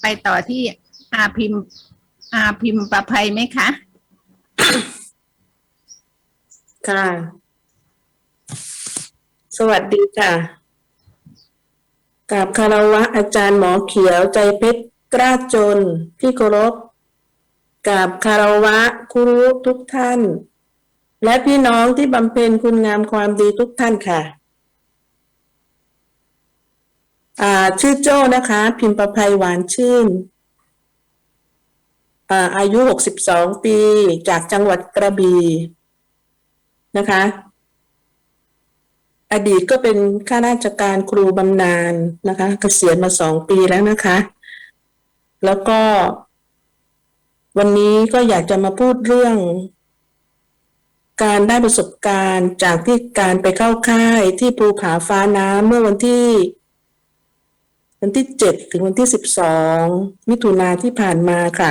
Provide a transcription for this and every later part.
ไปต่อที่อาพิมพ์อาพิมพ์ประภัยไหมคะ ค่ะ สวัสดีค่ะกับคารวะอาจารย์หมอเขียวใจเพชรกล้าจนที่เคารพกับคารวะครูทุกท่าน และพี่น้องที่บำเพ็ญคุณงามความดีทุกท่านค่ะ อ่าชื่อโจ้นะคะ พิมพ์ประภัยหวานชื่นอ่าอายุหกสิบสองปี จากจังหวัดกระบี่นะคะ อดีตก็เป็นข้าราชการครูบำนาญนะคะ เกษียณมาสองปีแล้วนะคะ แล้วก็ วันนี้ก็อยากจะมาพูดเรื่อง การได้ประสบการณ์จากที่การไปเข้าค่ายที่ภูผาฟ้าน้ำเมื่อวันที่ วันที่เจ็ดถึงวันที่สิบสองมิถุนาที่ผ่านมาค่ะ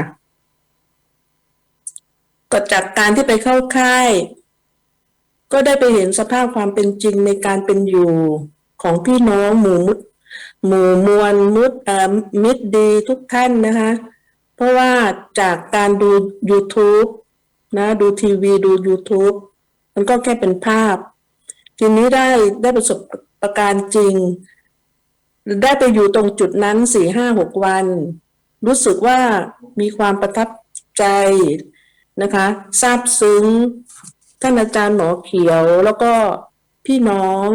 ก็จากการที่ไปเข้าค่าย ก็ได้ไปเห็นสภาพความเป็นจริงในการเป็นอยู่ของพี่น้องหมู่มุดหมู่มวลมุดเอ่อมิตรดีทุกท่านนะคะ เพราะว่าจากการดู YouTube นะดูทีวีดู YouTube มันก็แค่เป็นภาพ ทีนี้ได้ได้ประสบประการจริง ได้ไปอยู่ตรงจุดนั้นสี่ห้าหกวัน รู้สึกว่ามีความประทับใจนะคะซาบซึ้ง ท่านอาจารย์หมอเขียวแล้วก็พี่น้อง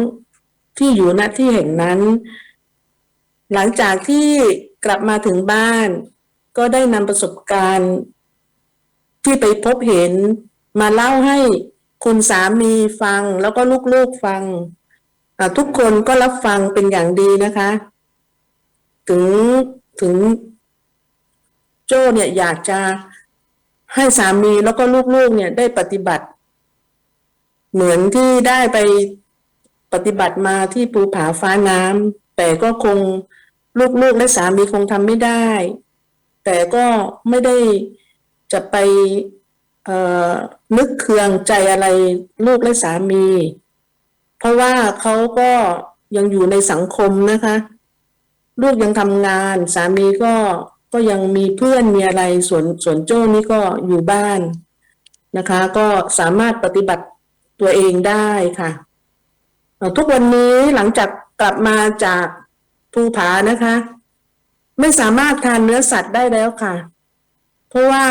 ที่อยู่ณที่แห่งนั้น หลังจากที่กลับมาถึงบ้าน ก็ได้นำประสบการณ์ ที่ไปพบเห็นมาเล่าให้คุณสามีฟังแล้วก็ลูกๆฟัง ทุกคนก็รับฟังเป็นอย่างดีนะคะ ถึงถึงโจ้เนี่ยอยากจะให้สามีแล้วก็ลูกๆเนี่ยได้ปฏิบัติ เหมือนที่ได้ไปปฏิบัติมาที่ภูผาฟ้าน้ำแต่ก็คงลูกๆและสามีคงทำไม่ได้ แต่ก็ไม่ได้จะไปเอ่อนึกเคืองใจอะไรลูกและสามี เพราะว่าเขาก็ยังอยู่ในสังคมนะคะ ลูกยังทำงาน สามีก็ก็ยังมีเพื่อนมีอะไรส่วนส่วนโจ้นี่ก็อยู่บ้านนะคะ ก็สามารถปฏิบัติตัวเองได้ค่ะ ทุกวันนี้หลังจากกลับมาจากภูผานะคะ ไม่สามารถทานเนื้อสัตว์ได้แล้วค่ะ เพราะว่า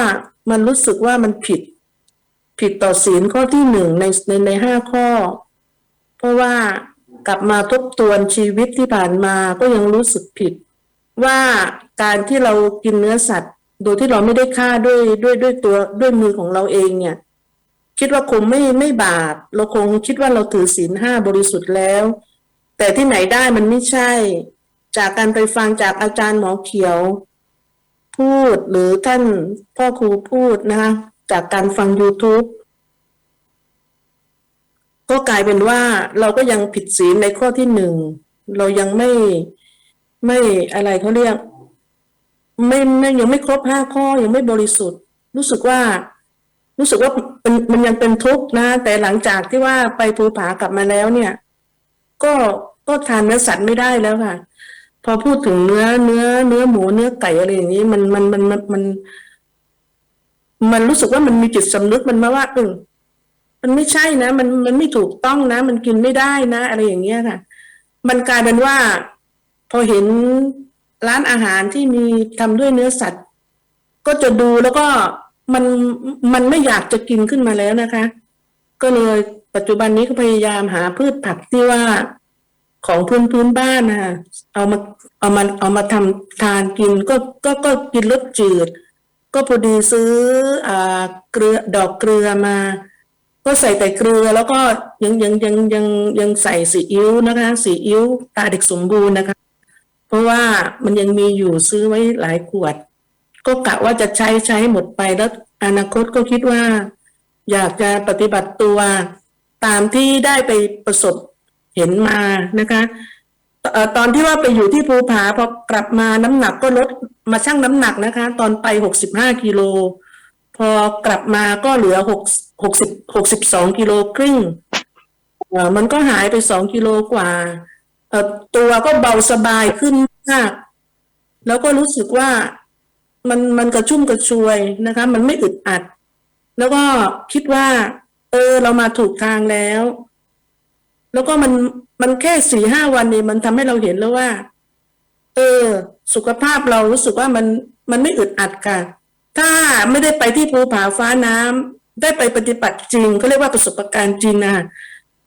มันรู้สึกว่ามันผิด ผิดต่อศีลข้อที่หนึ่งในในในห้าข้อ เพราะว่ากลับมาทบทวนชีวิตที่ผ่านมาก็ยังรู้สึกผิด ว่าการที่เรากินเนื้อสัตว์ โดยที่เราไม่ได้ฆ่าด้วยด้วยด้วยตัวด้วยมือของเราเองเนี่ย คิดว่าคงไม่ไม่บาปเราคงคิดว่าเราถือศีลห้าบริสุทธิ์แล้ว แต่ที่ไหนได้มันไม่ใช่ จากการไปฟังจากอาจารย์หมอเขียว พูดหรือท่านพ่อครูพูดนะคะจากการฟัง YouTube ก็กลายเป็นว่าเราก็ยังผิดศีลในข้อที่หนึ่งเรายังไม่ไม่อะไรเขาเรียก ไม่ไม่ยังไม่ครบห้าข้อยังไม่บริสุทธิ์ รู้สึกว่า รู้สึกว่ามันมันยังเป็นทุกข์นะ แต่หลังจากที่ว่าไปภูผากลับมาแล้วเนี่ย ก็ก็ทานเนื้อสัตว์ไม่ได้แล้วค่ะ พอพูดถึงเนื้อเนื้อ เนื้อหมูเนื้อไก่อะไรอย่างนี้มันมันมันมันมัน มันรู้สึกว่ามันมีจิตสำนึกมันมาว่าเออ มันไม่ใช่นะ มันมันไม่ถูกต้องนะ มันกินไม่ได้นะ อะไรอย่างเงี้ยค่ะ มันกลายเป็นว่า พอเห็นร้านอาหารที่มีทำด้วยเนื้อสัตว์ ก็จะดูแล้วก็มันมันไม่อยากจะกินขึ้นมาแล้วนะคะ ก็เลยปัจจุบันนี้ก็พยายามหาพืชผักที่ว่าของพื้นพื้นบ้านนะคะเอามาเอามาเอามาทำทานกินก็ก็ก็กินรสจืด ก็พอดีซื้ออ่าเกลือดอกเกลือมา ก็ใส่แต่เกลือแล้วก็ยังยังยังยังยังใส่ซีอิ๊วนะคะซีอิ๊วตาเด็กสมบูรณ์นะคะ เพราะว่ามันยังมีอยู่ซื้อไว้หลายขวด ก็กะว่าจะใช้ใช้หมดไปแล้วอนาคตก็คิดว่า อยากจะปฏิบัติตัวตามที่ได้ไปประสบเห็นมานะคะตอนที่ว่าไปอยู่ที่ภูผาพอกลับมาน้ำหนักก็ลดมาชั่งน้ำหนักนะคะ ตอนไปหกสิบห้ากิโล พอกลับมาก็เหลือหกหกสิบหกสิบสองกิโลครึ่งเออมันก็หายไปสองกิโลกว่าเออตัวก็เบาสบายขึ้นมาก แล้วก็รู้สึกว่ามันมันกระชุ่มกระชวยนะคะ มันไม่อึดอัด แล้วก็คิดว่า เออ เรามาถูกทางแล้ว แล้วก็มันมันแค่สี่ห้าวันนี้มันทำให้เราเห็นแล้วว่า เออ สุขภาพเรารู้สึกว่ามันมันไม่อึดอัดค่ะ ถ้าไม่ได้ไปที่ภูผาฟ้าน้ำได้ไปปฏิบัติจริงเขาเรียกว่าประสบการณ์จริงนะ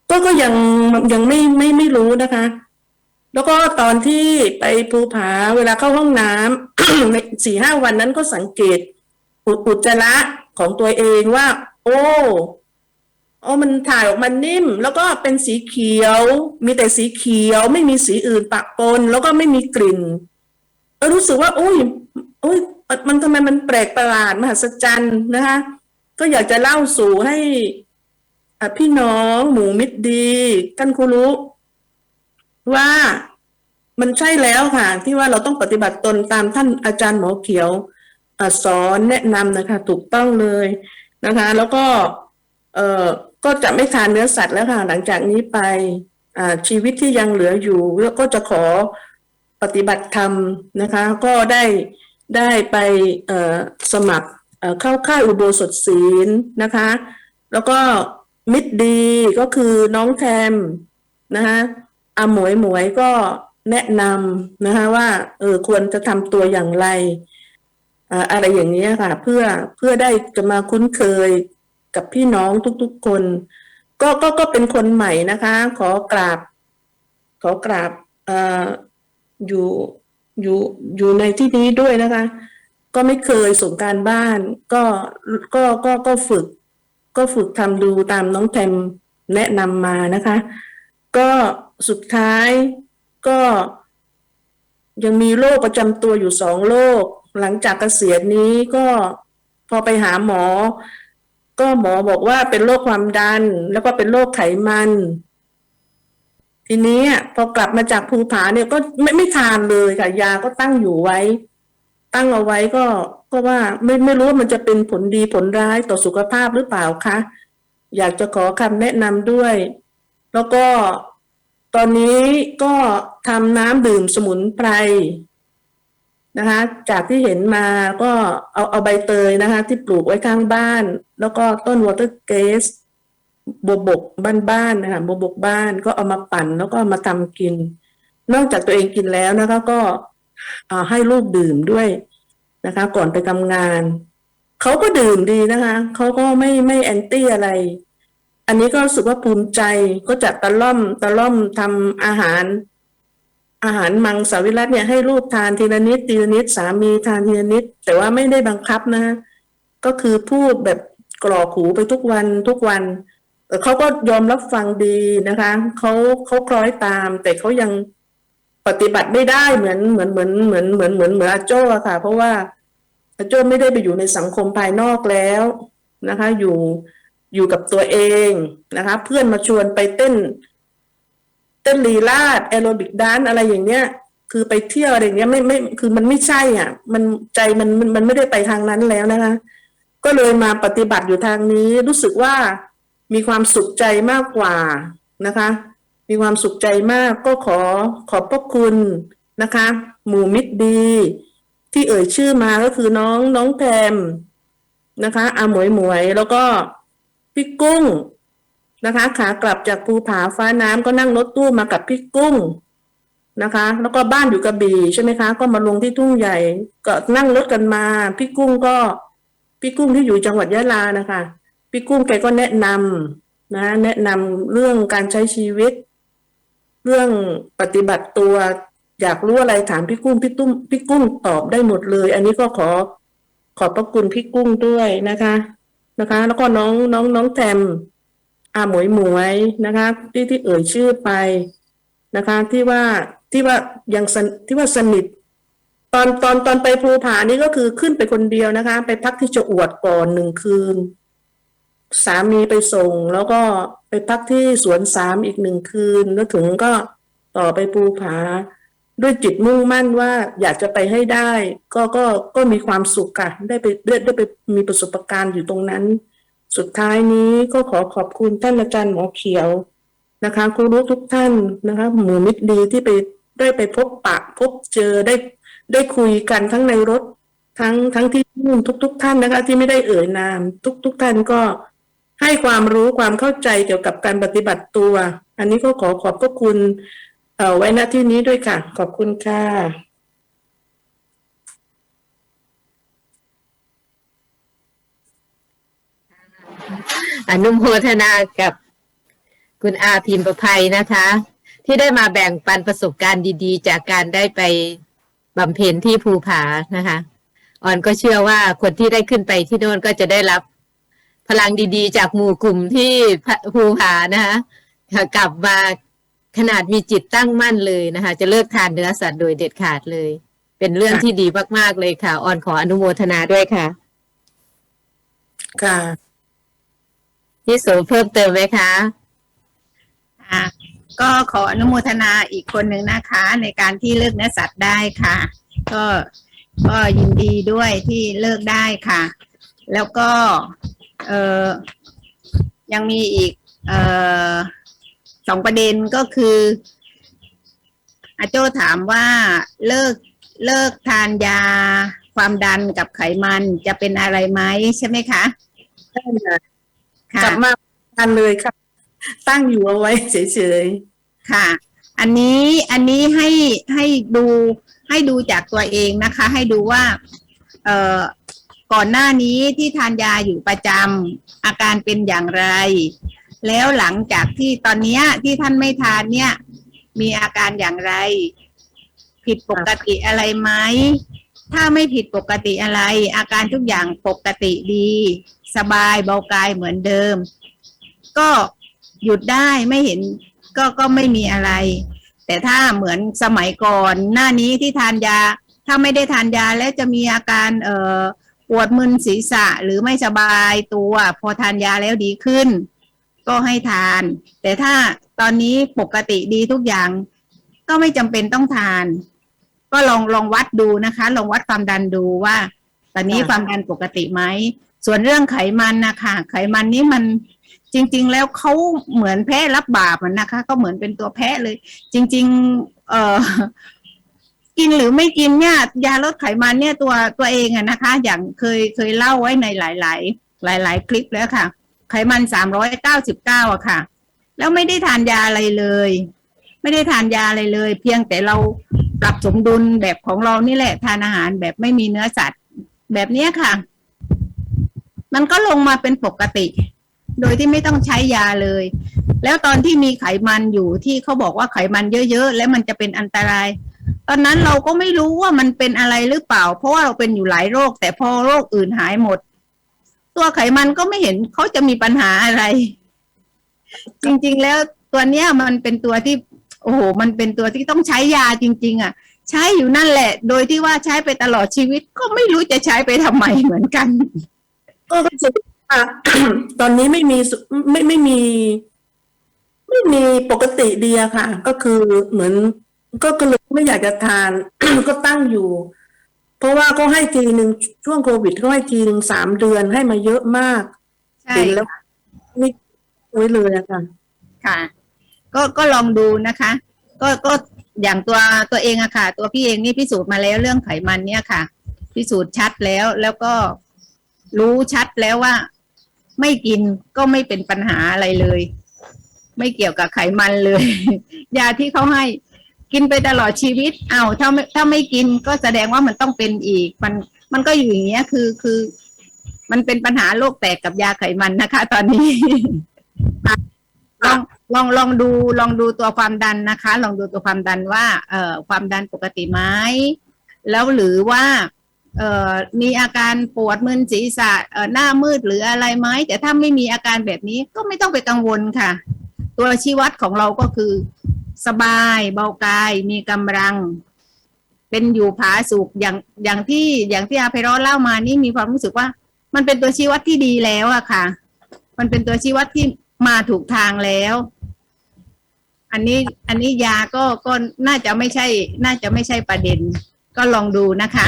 ก็ก็ยังยังไม่ไม่ไม่รู้นะคะ แล้วก็ตอนที่ไปภูผาเวลาเข้าห้องน้ำในสี่ห้าวันนั้นก็สังเกตอุอจจาระของตัวเองว่า โอ้โอ้มันถ่ายออกมานิ่ม แล้วก็เป็นสีเขียว มีแต่สีเขียว ไม่มีสีอื่นปะปนแล้วก็ไม่มีกลิ่นรู้สึกว่าโอ้ย โอ้ยมันทำไมมันแปลกประหลาดมหัศจรรย์นะคะ ก็อยากจะเล่าสู่ให้พี่น้องหมูมิตรดีท่านครูรู้ว่ามันใช่แล้วค่ะ ที่ว่าเราต้องปฏิบัติตนตามท่านอาจารย์หมอเขียวอสอนแนะนำนะคะ ถูกต้องเลยนะคะ แล้วก็เอ่อก็จะไม่ทานเนื้อสัตว์แล้วค่ะ หลังจากนี้ไปชีวิตที่ยังเหลืออยู่ก็จะขอปฏิบัติธรรมนะคะ ก็ได้ ได้ไปสมัครเข้าค่ายอุโบสถศีลนะคะ แล้วก็มิตรดีก็คือน้องแทมนะคะอาหมวยหมวยก็แนะนำนะคะว่าเออควรจะทำตัวอย่างไรอะไรอย่างนี้ค่ะ เพื่อเพื่อได้จะมาคุ้นเคยกับพี่น้องทุกๆคน ก็ก็ก็เป็นคนใหม่นะคะ ขอกราบ ขอกราบออยู่ อยู่อยู่ในที่นี้ด้วยนะคะ ก็ไม่เคยส่งการบ้าน ก็ก็ก็ก็ฝึก ก็ฝึกทำดูตามน้องแทมแนะนำมานะคะ ก็สุดท้ายก็ยังมีโรคประจำตัวอยู่สองโรคหลังจากเกษียณนี้ก็พอไปหาหมอ ก็หมอบอกว่าเป็นโรคความดัน แล้วก็เป็นโรคไขมัน ทีนี้พอกลับมาจากภูผาเนี่ยก็ไม่ไม่ทานเลยค่ะยาก็ตั้งอยู่ไว้ ตั้งเอาไว้ก็ก็ว่าไม่ไม่รู้ว่ามันจะเป็นผลดีผลร้ายต่อสุขภาพหรือเปล่าคะอยากจะขอคำแนะนำด้วย แล้วก็ตอนนี้ก็ทำน้ำดื่มสมุนไพรนะคะ จากที่เห็นมาก็เอาเอาใบเตยนะคะ ที่ปลูกไว้ข้างบ้าน แล้วก็ต้นวอเตอร์เกส บวบกบ้านๆนะคะบวบกบ้านก็เอามาปั่นแล้วก็เอามาทำกิน นอกจากตัวเองกินแล้วนะคะ ก็ให้ลูกดื่มด้วยนะคะ ก่อนไปทำงานเขาก็ดื่มดีนะคะเขาก็ไม่ไม่แอนตี้อะไร อันนี้ก็รู้สึกว่าภูมิใจก็จะตะล่อมตะล่อมทำอาหาร อาหารมังสวิรัตเนี่ยให้ลูกทานทีละนิดทีละนิดสามีทานทีละนิด แต่ว่าไม่ได้บังคับนะ ก็คือพูดแบบกรอกหูไปทุกวันทุกวัน เขาก็ยอมรับฟังดีนะคะเขาเขาคล้อยตาม แต่เขายังปฏิบัติไม่ได้เหมือนเหมือนเหมือนเหมือนเหมือนเหมือนเหมือนอาโจ้ค่ะ เพราะว่าอาโจ้ไม่ได้ไปอยู่ในสังคมภายนอกแล้วนะคะ อยู่อยู่กับตัวเองนะคะ เพื่อนมาชวนไปเต้น เต้นลีลาดแอโรบิกดานอะไรอย่างเนี้ย คือไปเที่ยวอะไรอย่างเงี้ยไม่ไม่คือมันไม่ใช่อะ มันใจมันมันมันไม่ได้ไปทางนั้นแล้วนะคะ ก็เลยมาปฏิบัติอยู่ทางนี้รู้สึกว่า มีความสุขใจมากกว่านะคะ มีความสุขใจมากก็ขอขอบพระคุณนะคะ หมู่มิตรดี ที่เอ่ยชื่อมาก็คือน้องน้องแพมนะคะอาหมวยหมวยแล้วก็พี่กุ้งนะคะ ขากลับจากภูผาฟ้าน้ำก็นั่งรถตู้มากับพี่กุ้งนะคะ แล้วก็บ้านอยู่กระบี่ใช่ไหมคะ ก็มาลงที่ทุ่งใหญ่ ก็นั่งรถกันมา พี่กุ้งก็ พี่กุ้งที่อยู่จังหวัดยะลานะคะ พี่กุ้งแกก็แนะนำนะ แนะนำเรื่องการใช้ชีวิต เรื่องปฏิบัติตัว อยากรู้อะไรถามพี่กุ้งพี่ตุ้มพี่กุ้งตอบได้หมดเลย อันนี้ก็ขอขอบพระคุณพี่กุ้งด้วยนะคะนะคะ แล้วก็น้องน้องน้องแทมอาหมวยหมวยนะคะ ที่ที่เอ่ยชื่อไปนะคะ ที่ว่าที่ว่ายังที่ว่าสนิทตอนตอนตอนไปภูผานี่ก็คือขึ้นไปคนเดียวนะคะ ไปพักที่จะอวดก่อนหนึ่งคืน สามีไปส่ง แล้วก็ไปพักที่สวนสามอีกหนึ่งคืน แล้วถึงก็ต่อไปภูผา ด้วยจิตมุ่งมั่นว่าอยากจะไปให้ได้ ก็ก็ก็มีความสุขค่ะได้ไปได้ได้ไปมีประสบการณ์อยู่ตรงนั้น สุดท้ายนี้ก็ขอขอบคุณท่านอาจารย์หมอเขียวนะคะครูรู้ทุกท่านนะคะหมู่มิตรดีที่ไปได้ไปพบปะพบเจอได้ได้คุยกันทั้งในรถทั้งทั้งที่นู่นทุกๆท่านนะคะที่ไม่ได้เอ่ยนาม ทุกๆท่านก็ ให้ความรู้ความเข้าใจเกี่ยวกับการปฏิบัติตัว อันนี้ก็ขอขอบพระคุณเอ่อไว้ณที่นี้ด้วยค่ะ ขอบคุณค่ะอนุโมทนากับคุณอาพิมประภัยนะคะ ที่ได้มาแบ่งปันประสบการณ์ดีๆ จากการได้ไปบำเพ็ญที่ภูผานะคะออนก็เชื่อว่าคนที่ได้ขึ้นไปที่โน่นก็จะได้รับ พลังดีๆ จากหมู่กลุ่มที่ภูผานะคะกลับมาขนาดมีจิตตั้งมั่นเลยนะคะ จะเลิกทานเนื้อสัตว์โดยเด็ดขาดเลย เป็นเรื่องที่ดีมากๆเลยค่ะออนขออนุโมทนาด้วยค่ะค่ะพี่โสเพิ่มเติมไหมคะอ่าก็ขออนุโมทนาอีกคนหนึ่งนะคะ ในการที่เลิกเนื้อสัตว์ได้ค่ะ ก็ก็ยินดีด้วยที่เลิกได้ค่ะ แล้วก็ เออยังมีอีกเออสองประเด็นก็คืออาโจถามว่าเลิกเลิกทานยาความดันกับไขมันจะเป็นอะไรไหมใช่ไหมคะได้ค่ะค่ะกลับมาทานเลยค่ะ ตั้งอยู่เอาไว้เฉยค่ะ อันนี้อันนี้ให้ให้ดูให้ดูจากตัวเองนะคะ ให้ดูว่า เอ่อ ก่อนหน้านี้ที่ทานยาอยู่ประจำอาการเป็นอย่างไร แล้วหลังจากที่ตอนนี้ที่ท่านไม่ทานเนี่ย มีอาการอย่างไร ผิดปกติอะไรไหมถ้าไม่ผิดปกติอะไร อาการทุกอย่างปกติดี สบายเบากายเหมือนเดิม ก็หยุดได้ไม่เห็นก็ก็ไม่มีอะไร แต่ถ้าเหมือนสมัยก่อนหน้านี้ที่ทานยา ถ้าไม่ได้ทานยาแล้วจะมีอาการเอ่อ ปวดมึนศีรษะหรือไม่สบายตัว พอทานยาแล้วดีขึ้น ก็ให้ทาน แต่ถ้าตอนนี้ปกติดีทุกอย่าง ก็ไม่จำเป็นต้องทาน ก็ลองลองวัดดูนะคะ ลองวัดความดันดูว่า ตอนนี้ความดันปกติไหมส่วนเรื่องไขมันนะคะไขมันนี้มันจริง ๆ แล้วเขาเหมือนแพ้รับบาปอะนะคะ ก็เหมือนเป็นตัวแพ้เลย จริง ๆ เอ่อ กินหรือไม่กินเนี่ยยาลดไขมันเนี่ยตัวตัวเองอะนะคะ อย่างเคยเคยเล่าไว้ในหลาย ๆ หลาย ๆ คลิปแล้วค่ะ ไขมันสามร้อยเก้าสิบเก้าอะค่ะ แล้วไม่ได้ทานยาอะไรเลย ไม่ได้ทานยาอะไรเลย เพียงแต่เราปรับสมดุลแบบของเรานี่แหละทานอาหารแบบไม่มีเนื้อสัตว์ แบบเนี้ยค่ะ มันก็ลงมาเป็นปกติ โดยที่ไม่ต้องใช้ยาเลย แล้วตอนที่มีไขมันอยู่ที่เขาบอกว่าไขมันเยอะๆ แล้วมันจะเป็นอันตราย ตอนนั้นเราก็ไม่รู้ว่ามันเป็นอะไรหรือเปล่า เพราะว่าเราเป็นอยู่หลายโรค แต่พอโรคอื่นหายหมด ตัวไขมันก็ไม่เห็นเขาจะมีปัญหาอะไร จริง ๆ แล้วตัวเนี้ยมันเป็นตัวที่ โอ้โห มันเป็นตัวที่ต้องใช้ยาจริง ๆ อะ ใช้อยู่นั่นแหละ โดยที่ว่าใช้ไปตลอดชีวิตก็ไม่รู้จะใช้ไปทำไมเหมือนกันก็รู้สึกว่าตอนนี้ไม่มีไม่ไม่มี ไม่มีปกติดีอะค่ะ ก็คือเหมือน ก็ก็เลยไม่อยากจะทาน ก็ตั้งอยู่ เพราะว่าเขาให้ทีหนึ่งช่วงโควิดเขาให้ทีหนึ่งสามเดือนให้มาเยอะมากใช่เห็นแล้วนี่ไว้เลยอะค่ะค่ะ ก็ก็ลองดูนะคะ ก็ก็อย่างตัวตัวเองอะค่ะ ตัวพี่เองนี่พิสูจน์มาแล้วเรื่องไขมันเนี่ยค่ะ พิสูจน์ชัดแล้วแล้วก็รู้ชัดแล้วว่า ไม่กินก็ไม่เป็นปัญหาอะไรเลย ไม่เกี่ยวกับไขมันเลย ยาที่เขาให้ กินไปตลอดชีวิตเอาถ้าไม่ถ้าไม่กินก็แสดงว่ามันต้องเป็นอีก มันมันก็อยู่อย่างเงี้ยคือคือ มันเป็นปัญหาโรคแตกกับยาไขมันนะคะ ตอนนี้ลองลองลองดูลองดูตัวความดันนะคะ ลองดูตัวความดันว่า เอ่อความดันปกติไหมแล้วหรือว่า เอ่อมีอาการปวดมึนศีรษะเอ่อหน้ามืดหรืออะไรไหมแต่ถ้าไม่มีอาการแบบนี้ก็ไม่ต้องไปกังวลค่ะ ตัวชี้วัดของเราก็คือ สบายเบากายมีกำลัง เป็นอยู่ผาสุกอย่างอย่างที่อย่างที่อาเพโรเล่ามานี่มีความรู้สึกว่า มันเป็นตัวชี้วัดที่ดีแล้วอะค่ะ มันเป็นตัวชี้วัดที่มาถูกทางแล้ว อันนี้อันนี้ยาก็ก็น่าจะไม่ใช่ น่าจะไม่ใช่ประเด็น ก็ลองดูนะคะ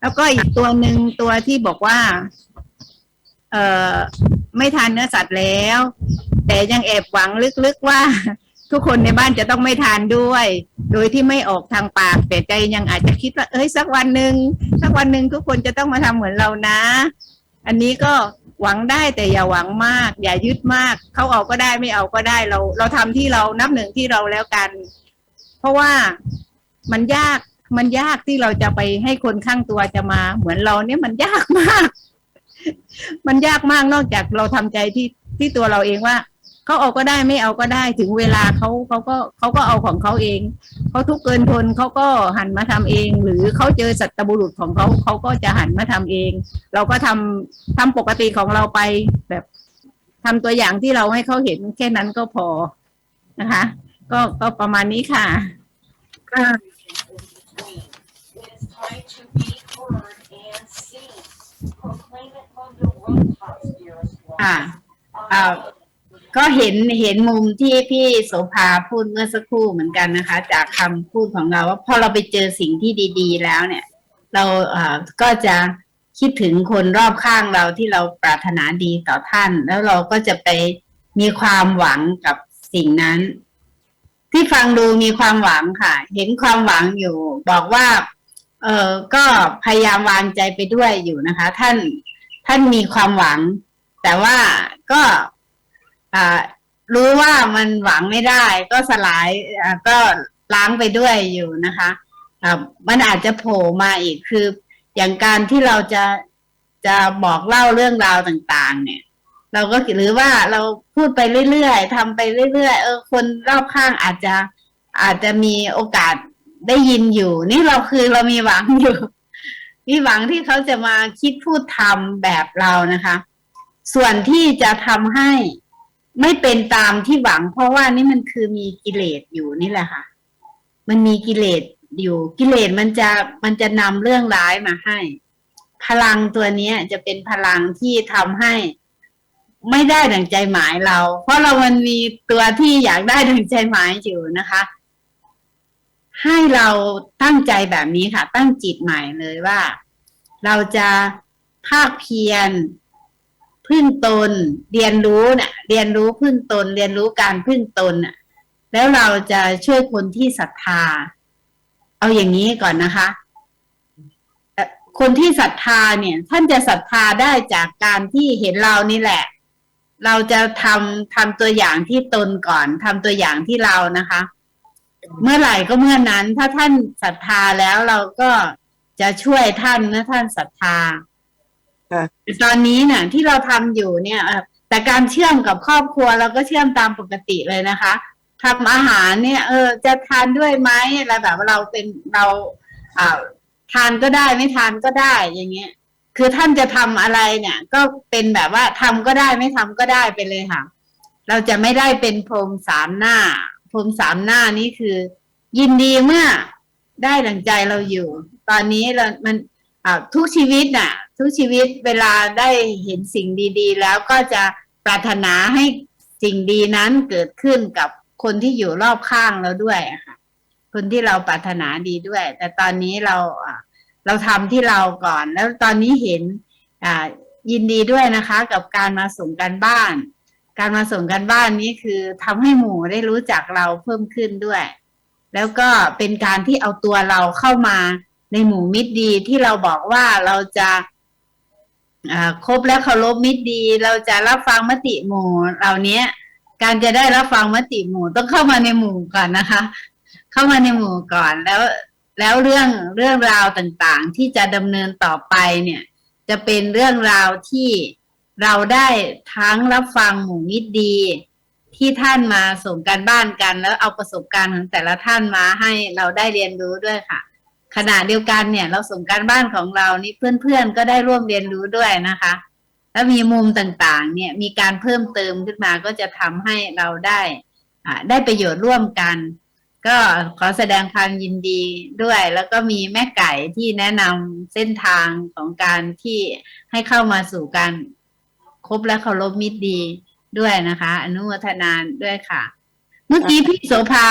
แล้วก็อีกตัวหนึ่งตัวที่บอกว่า เอ่อไม่ทานเนื้อสัตว์แล้ว แต่ยังแอบหวังลึกๆว่า ทุกคนในบ้านจะต้องไม่ทานด้วย โดยที่ไม่ออกทางปากแต่ใจยังอาจจะคิดว่า เอ้ยสักวันหนึ่งสักวันหนึ่งทุกคนจะต้องมาทำเหมือนเรานะ อันนี้ก็หวังได้แต่อย่าหวังมาก อย่ายึดมาก เขาเอาก็ได้ไม่เอาก็ได้เรา เราทำที่เรานับหนึ่งที่เราแล้วกัน เพราะว่ามันยากมันยากที่เราจะไปให้คนข้างตัวจะมาเหมือนเราเนี่ยมันยากมาก มันยากมากนอกจากเราทำใจที่ที่ตัวเราเองว่า เขาเอาก็ได้ไม่เอาก็ได้ถึงเวลาเขาเขาก็เขาก็เอาของเขาเองเขาทุกข์เกินทนเขาก็หันมาทำเอง หรือเขาเจอสัตบุรุษของเขาเขาก็จะหันมาทำเอง เราก็ทำทำปกติของเราไปแบบทำตัวอย่างที่เราให้เขาเห็นแค่นั้นก็พอนะคะ ก็ก็ประมาณนี้ค่ะ It is time to be heard and seen. Proclaim it on the rooftops, dearest one. ค่ะอ่า ก็เห็นเห็นมุมที่พี่โสภาพูดเมื่อสักครู่เหมือนกันนะคะ จากคำพูดของเราว่าพอเราไปเจอสิ่งที่ดีๆ แล้วเนี่ย เราเอ่อก็จะคิดถึงคนรอบข้างเราที่เราปรารถนาดีต่อท่าน แล้วเราก็จะไปมีความหวังกับสิ่งนั้น ที่ฟังดูมีความหวังค่ะ เห็นความหวังอยู่ บอกว่า เออก็พยายามวางใจไปด้วยอยู่นะคะ ท่านท่านมีความหวัง แต่ว่าก็ รู้ว่ามันหวังไม่ได้ ก็สลายก็ล้างไปด้วยอยู่นะคะมันอาจจะโผล่มาอีกคือ อย่างการที่เราจะจะบอกเล่าเรื่องราวต่างๆ เนี่ย เราก็หรือว่าเราพูดไปเรื่อยๆทำไปเรื่อยๆเออคนรอบข้างอาจจะอาจจะมีโอกาสได้ยินอยู่ นี่เราคือเรามีหวังอยู่มีหวังที่เขาจะมาคิดพูดทำแบบเรานะคะ ส่วนที่จะทำให้ ไม่เป็นตามที่หวัง เพราะว่านี่มันคือมีกิเลสอยู่นี่แหละค่ะ มันมีกิเลสอยู่ กิเลสมันจะมันจะนำเรื่องร้ายมาให้ พลังตัวเนี้ย จะเป็นพลังที่ทำให้ ไม่ได้ดังใจหมายเรา เพราะเรามันมีตัวที่อยากได้ดังใจหมายอยู่นะคะ ให้เราตั้งใจแบบนี้ค่ะ ตั้งจิตใหม่เลยว่า เราจะภาคเพียร พึ่งตน เรียนรู้เนี่ยเรียนรู้พึ่งตน เรียนรู้การพึ่งตนน่ะ แล้วเราจะช่วยคนที่ศรัทธา เอาอย่างนี้ก่อนนะคะคนที่ศรัทธาเนี่ย ท่านจะศรัทธาได้จากการที่เห็นเรานี่แหละ เราจะทำทำตัวอย่างที่ตนก่อนทำตัวอย่างที่เรานะคะ เมื่อไหร่ก็เมื่อนั้น ถ้าท่านศรัทธาแล้วเราก็จะช่วยท่านเมื่อท่านศรัทธา ตอนนี้เนี่ยที่เราทำอยู่เนี่ยแต่การเชื่อมกับครอบครัวเราก็เชื่อมตามปกติเลยนะคะทำอาหารเนี่ย เออ จะทานด้วยไหมอะไรแบบว่าเราเป็นเราอ่าทานก็ได้ไม่ทานก็ได้อย่างเงี้ย คือท่านจะทำอะไรเนี่ย ก็เป็นแบบว่าทำก็ได้ไม่ทำก็ได้ไปเลยค่ะ เราจะไม่ได้เป็นพรหมสามหน้า พรหมสามหน้านี่คือ ยินดีเมื่อได้ดังใจเราอยู่ ตอนนี้เรา มัน ทุกชีวิตน่ะ ทุกชีวิตเวลาได้เห็นสิ่งดี ๆ แล้วก็จะปรารถนาให้สิ่งดีนั้นเกิดขึ้นกับคนที่อยู่รอบข้างเราด้วยค่ะคนที่เราปรารถนาดีด้วย แต่ตอนนี้เราเราทำที่เราก่อน แล้วตอนนี้เห็นยินดีด้วยนะคะ กับการมาส่งกันบ้าน การมาส่งกันบ้านนี้คือทำให้หมู่ได้รู้จักเราเพิ่มขึ้นด้วย แล้วก็เป็นการที่เอาตัวเราเข้ามา ในหมู่มิตรดีที่เราบอกว่าเราจะคบและเคารพมิตรดี เราจะรับฟังมติหมู่เหล่านี้การจะได้รับฟังมติหมู่ต้องเข้ามาในหมู่ก่อนนะคะ เข้ามาในหมู่ก่อนแล้วแล้วเรื่องเรื่องราวต่างๆ ที่จะดำเนินต่อไปเนี่ย จะเป็นเรื่องราวที่เราได้ทั้งรับฟังหมู่มิตรดี ที่ท่านมาส่งการบ้านกัน แล้วเอาประสบการณ์ของแต่ละท่านมาให้เราได้เรียนรู้ด้วยค่ะ ขณะเดียวกันเนี่ย เราส่งการบ้านของเรานี่เพื่อนๆก็ได้ร่วมเรียนรู้ด้วยนะคะแล้วมีมุมต่างๆ เนี่ยมีการเพิ่มเติมขึ้นมาก็จะทำให้เราได้ได้ประโยชน์ร่วมกัน ก็ขอแสดงความยินดีด้วย แล้วก็มีแม่ไก่ที่แนะนำเส้นทางของการที่ให้เข้ามาสู่การคบและเคารพมิตรดีด้วยนะคะ อนุโมทนานด้วยค่ะ เมื่อกี้พี่โสภา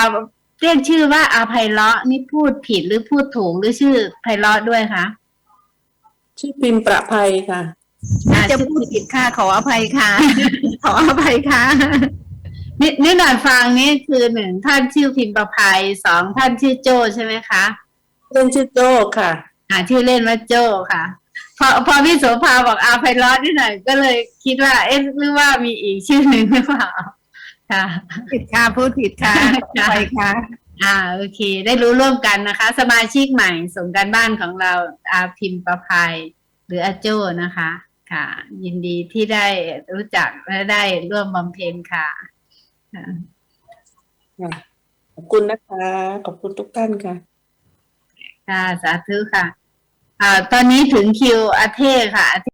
เรียกชื่อว่าอาภัยเลาะนี่พูดผิดหรือพูดถูกหรือชื่อไพเราะด้วยคะชื่อพิมพ์ประภัยค่ะน่าจะพูดผิดค่ะขออภัยค่ะ ขออภัยค่ะนิดนิดหน่อยฟังนี่คือหนึ่งท่านชื่อพิมพ์ประภัยสองท่านชื่อโจใช่ไหมคะเล่นชื่อโจ้ค่ะ อ่าชื่อเล่นว่าโจค่ะ พอพอพี่โสภาบอกอาไพเราะนิดหน่อยก็เลยคิดว่า เอ๊ะหรือว่ามีอีกชื่อหนึ่งหรือเปล่า ค่ะ ผิดค่ะพูดผิดค่ะไปค่ะ อ่าโอเค ได้รู้ร่วมกันนะคะ สมาชิกใหม่ส่งการบ้านของเราอาพิมพ์ประภัยหรืออาโจนะคะ ค่ะ ยินดีที่ได้รู้จักและได้ร่วมบำเพ็ญค่ะค่ะขอบคุณนะคะ ขอบคุณทุกท่านค่ะ ค่ะ สาธุค่ะ อ่า ตอนนี้ถึงคิวอาเทศค่ะอาเท